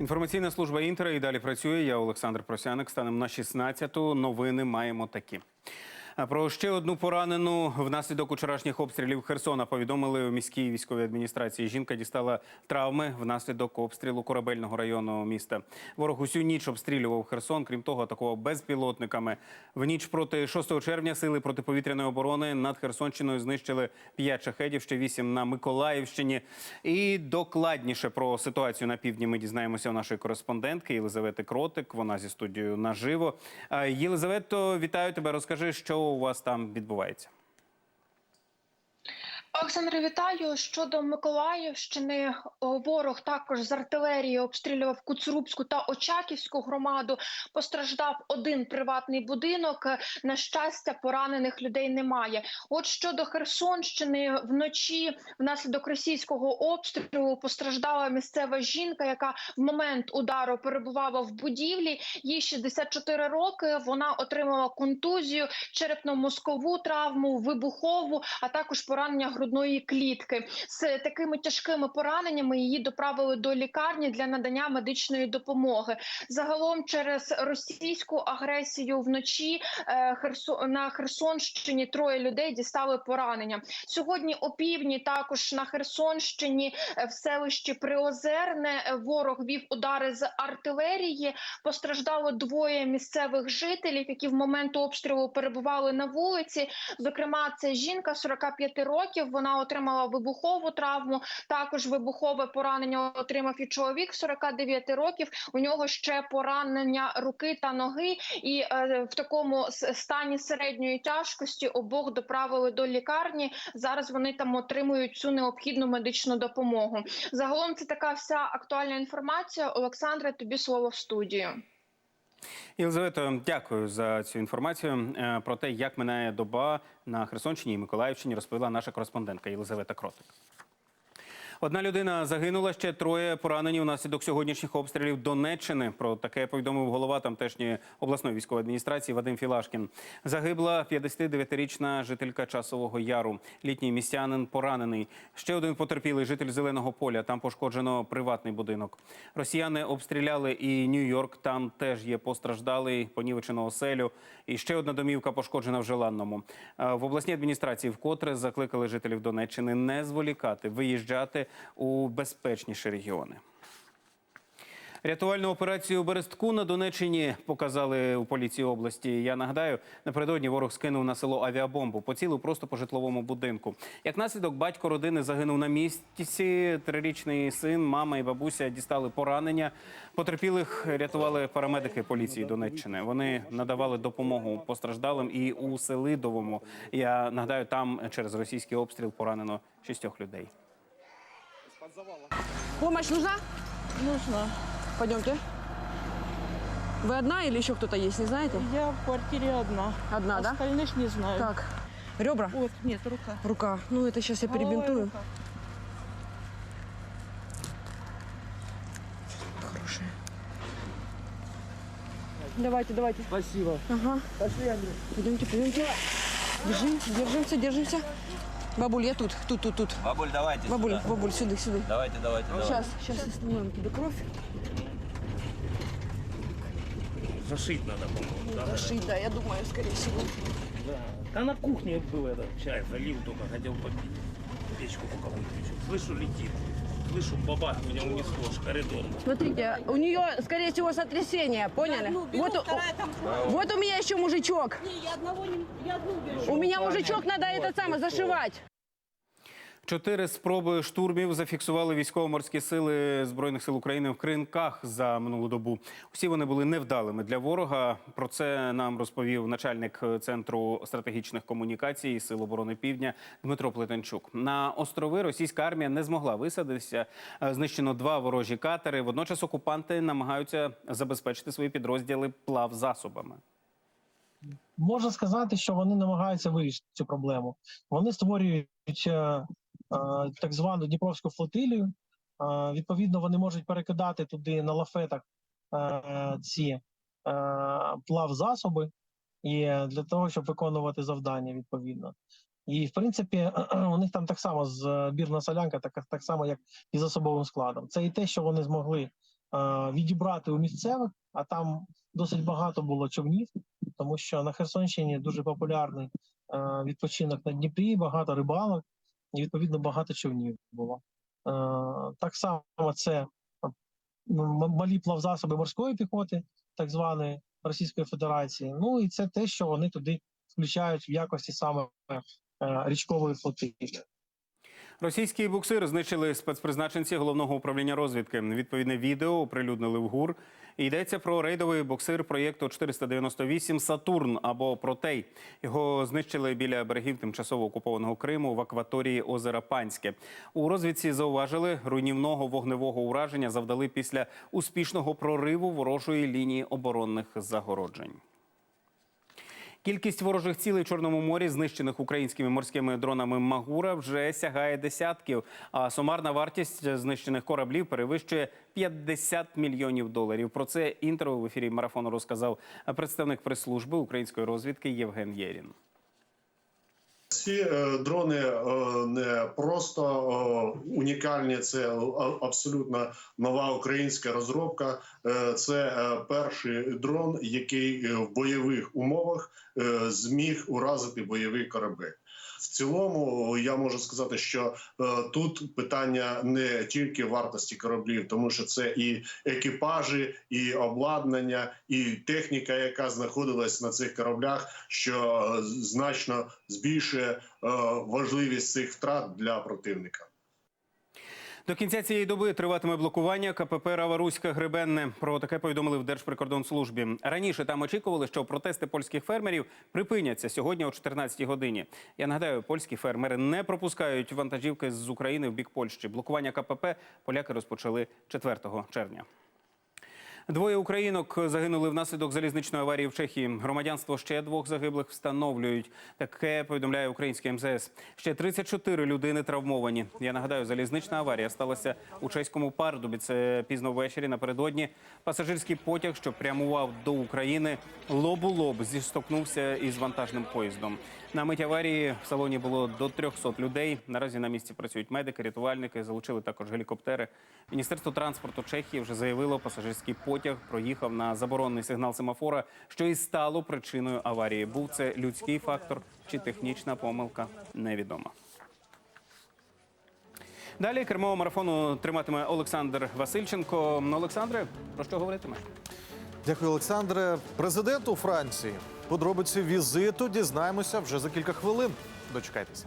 Інформаційна служба Інтера і далі працює. Я Олександр Просяник. Станом на 16-ту новини маємо такі. Про ще одну поранену внаслідок вчорашніх обстрілів Херсона повідомили у міській військовій адміністрації. Жінка дістала травми внаслідок обстрілу корабельного району міста. Ворог усю ніч обстрілював Херсон. Крім того, атакував безпілотниками. В ніч проти 6 червня сили протиповітряної оборони над Херсонщиною знищили 5 шахедів, ще 8 на Миколаївщині. І докладніше про ситуацію на півдні ми дізнаємося у нашої кореспондентки Єлизавети Кротик. Вона зі студією наживо. Єлизавето, вітаю тебе. Розкажи, що у вас там відбувається. Олександре, вітаю щодо Миколаївщини. Ворог також з артилерії обстрілював Куцрубську та Очаківську громаду. Постраждав один приватний будинок. На щастя, поранених людей немає. От щодо Херсонщини, вночі внаслідок російського обстрілу постраждала місцева жінка, яка в момент удару перебувала в будівлі. Їй 64 роки. Вона отримала контузію, черепно-мозкову травму, вибухову, а також поранення грудної клітки. З такими тяжкими пораненнями її доправили до лікарні для надання медичної допомоги. Загалом, через російську агресію вночі е, на Херсонщині троє людей дістали поранення. Сьогодні опівдні також на Херсонщині е, в селищі Приозерне е, ворог вів удари з артилерії. Постраждало двоє місцевих жителів, які в момент обстрілу перебували на вулиці. Зокрема, це жінка 45 років. Вона отримала вибухову травму. Також вибухове поранення отримав і чоловік 49 років. У нього ще поранення руки та ноги, і е, в такому стані середньої тяжкості обох доправили до лікарні. Зараз вони там отримують цю необхідну медичну допомогу. Загалом це така вся актуальна інформація. Олександре, тобі слово в студію. Єлизавето, дякую за цю інформацію. Е, Про те, як минає доба на Херсонщині і Миколаївщині, розповіла наша кореспондентка Єлизавета Кротик. Одна людина загинула, ще троє поранені внаслідок сьогоднішніх обстрілів Донеччини. Про таке повідомив голова тамтешньої обласної військової адміністрації Вадим Філашкін. Загибла 59-річна жителька Часового Яру. Літній містянин поранений. Ще один потерпілий житель Зеленого поля. Там пошкоджено приватний будинок. Росіяни обстріляли і Нью-Йорк. Там теж є постраждалий, понівечено оселю. І ще одна домівка пошкоджена в Желанному. Е, В обласній адміністрації вкотре закликали жителів Донеччини не зволікати, виїжджати у безпечніші регіони. Рятувальну операцію Берестку на Донеччині показали у поліції області. Я нагадаю, напередодні ворог скинув на село авіабомбу, поцілив просто по житловому будинку. Як наслідок, батько родини загинув на місці. Трирічний син, мама і бабуся дістали поранення. Потерпілих рятували парамедики поліції Донеччини. Вони надавали допомогу постраждалим і у Селидовому. Я нагадаю, там через російський обстріл поранено шістьох людей. Помощь нужна? Нужно. Пойдемте. Вы одна или еще кто-то есть, не знаете? Я в квартире одна. Одна, да? Остальных не знаю. Так, ребра, Вот, нет, рука. рука. Ну, это сейчас я перебинтую. рука. Хорошая. Давайте, давайте. Спасибо. Ага. Пошли, Андрей. Пойдемте, пойдемте. Держи, держимся, держимся. Бабуль, я тут, тут, тут, тут. Бабуль, давайте Бабуль, сюда. бабуль, сюда, сюда. Давайте, давайте, давайте. Сейчас, сейчас остановим тебе кровь. Зашить надо, по-моему. Да, Зашить, да, я думаю, скорее всего. да. Да на кухне был этот чай, залил только, хотел попить. Печку пока выключил. Слышу, летит. Слышу, бабах, меня унесло аж коридор. Смотрите, у нее, скорее всего, сотрясение, поняли? вот, у- вот у меня еще мужичок. У меня мужичок надо этот самый зашивать. Чотири спроби штурмів зафіксували військово-морські сили збройних сил України в Кринках за минулу добу. Усі вони були невдалими для ворога. Про це нам розповів начальник центру стратегічних комунікацій Сил оборони Півдня Дмитро Плетенчук. На острови російська армія не змогла висадитися. Е, Знищено два ворожі катери. Водночас окупанти намагаються забезпечити свої підрозділи плав засобами. можна сказати, що вони намагаються вирішити цю проблему. Вони створюють е, так звану Дніпровську флотилію. Е, відповідно, вони можуть перекидати туди на лафетах е, ці е, плавзасоби і е, для того, щоб виконувати завдання відповідно. І в принципі, у них там так само збірна солянка, так, так само, як і з особовим складом. Це і те, що вони змогли відібрати у місцевих, а там досить багато було човнів, тому що на Херсонщині дуже популярний е, відпочинок на Дніпрі, багато рибалок, і відповідно багато човнів було. Е, так само це е, малі плавзасоби морської піхоти, так званої Російської Федерації. Ну і це те, що вони туди включають в якості саме е, річкової флотилі. Російські буксири знищили спецпризначенці головного управління розвідки. Відповідне відео оприлюднили в ГУР. Йдеться про рейдовий буксир проєкту 498 Сатурн або Протей. Його знищили біля берегів тимчасово окупованого Криму в акваторії озера Панське. У розвідці зауважили, руйнівного вогневого ураження завдали після успішного прориву ворожої лінії оборонних загороджень. Кількість ворожих цілей в Чорному морі, знищених українськими морськими дронами Магура, вже сягає десятків. А сумарна вартість знищених кораблів перевищує 50 мільйонів доларів. Про це інтерв'ю в ефірі марафону розказав представник прес-служби української розвідки Євген Єрін. Ці е, дрони е, не просто е, унікальні, це абсолютно нова українська розробка. Це перший дрон, який в бойових умовах зміг уразити бойовий корабель. Цілому я можу сказати, що е, тут питання не тільки вартості кораблів, тому що це і екіпажі, і обладнання, і техніка, яка знаходилась на цих кораблях, що е, значно збільшує е, важливість цих втрат для противника. До кінця цієї доби триватиме блокування КПП Раваруська Гребенне. Про таке повідомили в Держприкордонслужбі. Раніше там очікували, що протести польських фермерів припиняться сьогодні о 14-й годині. Я нагадаю, польські фермери не пропускають вантажівки з України в бік Польщі. Блокування КПП поляки розпочали 4 червня. Двоє українок загинули внаслідок залізничної аварії в Чехії. Громадянство ще двох загиблих встановлюють. Таке повідомляє українське МЗС. Ще 34 людини травмовані. Я нагадаю, залізнична аварія сталася у чеському Пардубі. Це пізно ввечері напередодні. Пасажирський потяг, що прямував до України, лоб у лоб зіштовхнувся із вантажним поїздом. На мить аварії в салоні було до 300 людей. Наразі на місці працюють медики, рятувальники, залучили також гелікоптери. Міністерство транспорту Чехії вже заявило, пасажирський потяг проїхав на заборонений сигнал семафора, що і стало причиною аварії. Був це людський фактор чи технічна помилка, невідомо. Далі кермо марафону триматиме Олександр Васильченко. Олександре, про що говоритиме? Дякую, Олександре. Президент у Франції. Подробиці візиту дізнаємося вже за кілька хвилин. Дочекайтеся.